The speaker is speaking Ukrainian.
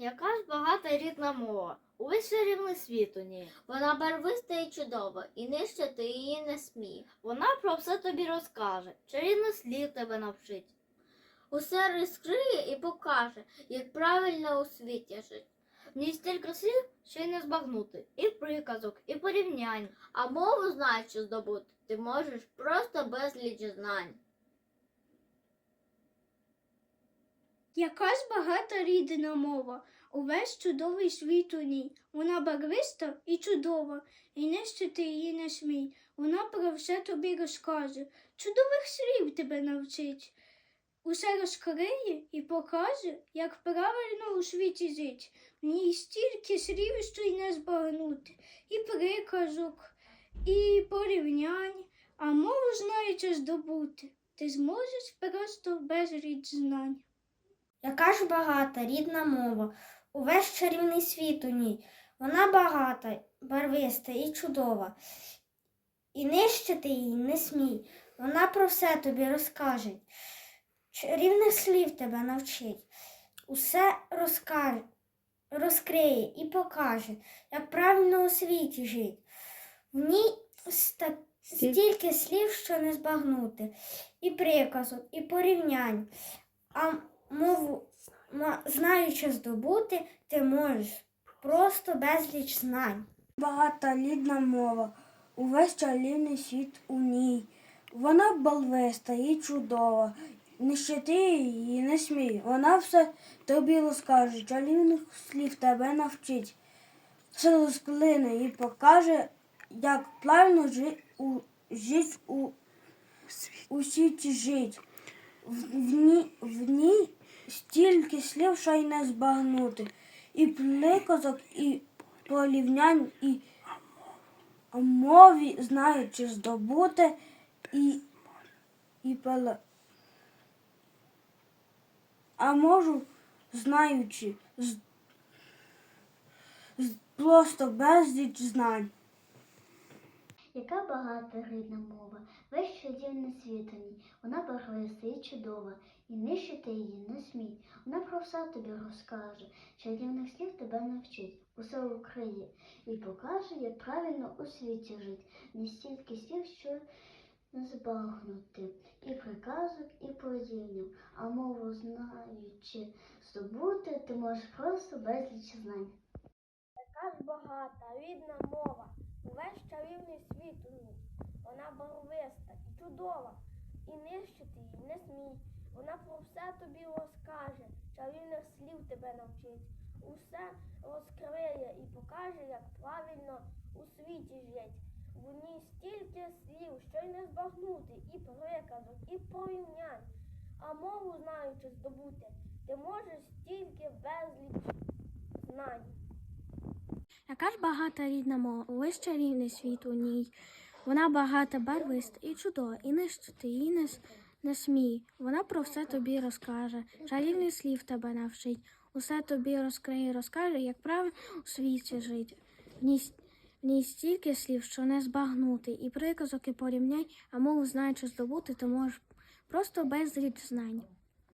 Яка ж багата рідна мова, увесь чарівний світ у ній. Вона барвиста і чудова, і нищити її не смій. Вона про все тобі розкаже, чарівних слів тебе навчить. Усе розкриє і покаже, як правильно у світі жити. В ній стільки слів, що й не збагнути, і приказок, і порівнянь. А мову знаючи здобути, ти можеш просто безліч знань. Яка ж багата рідна мова, увесь чудовий світ у ній. Вона барвиста і чудова, і нищити її не смій. Вона про все тобі розкаже, чудових слів тебе навчить. Усе розкриє і покаже, як правильно у світі жить. В ній стільки слів, що й не збагнути, і приказок, і порівнянь, а мову знаючи здобути, ти зможеш просто безліч знань. Яка ж багата рідна мова, увесь чарівний світ у ній. Вона багата, барвиста і чудова. І нищити її не смій. Вона про все тобі розкаже. Чарівних слів тебе навчить. Усе розкаже, розкриє і покаже, як правильно у світі жить. В ній ста- стільки слів, що не збагнути, і приказок, і порівнянь. А мову знаючи здобути, ти можеш просто безліч знань. Багата рідна мова, увесь чарівний світ у ній. Вона балвиста і чудова, нищити її не смій. Вона все тобі розкаже, чарівних слів тебе навчить. Все розклине і покаже, як правильно жи, у, жить у, у світі жить. В, в, в ній стільки слів, що й не збагнути. І приказок, і порівнянь, і мові знаючи здобути, і, і пеле. А можу, знаючи, з, з, просто безліч знань. Яка багата рідна мова, весь чарівний світ у вона барвиста і чудова, і нищити її не смій. Вона про все тобі розкаже, чарівних слів тебе навчить, усе укриє і покаже, як правильно у світі жить. Не стільки слів, що не збагнути, і приказок, і порівнянь, а мову знаючи здобути, ти можеш просто безліч знань. Яка ж багата, рідна мова, увесь чарівний світ у ній. Вона барвиста і чудова, і нищити її не смій. Вона про все тобі розкаже, чарівних слів тебе навчить. Усе розкриє і покаже, як правильно у світі жить. В ній стільки слів, що й не збагнути, і приказок, і порівнянь. А мову знаючи здобути, ти можеш стільки безліч знань. Яка ж багата рідна мова, увесь чарівний світ у ній. Вона багата, барвиста і чудова, і нищити її не, не смій. Вона про все тобі розкаже, чарівних слів тебе навчить, усе тобі розкриє, розкаже, як правильно у світі жить. В ній, в ній стільки слів, що не збагнути, і приказок, і порівнянь, а мову знаючи здобути, ти можеш просто безліч знань.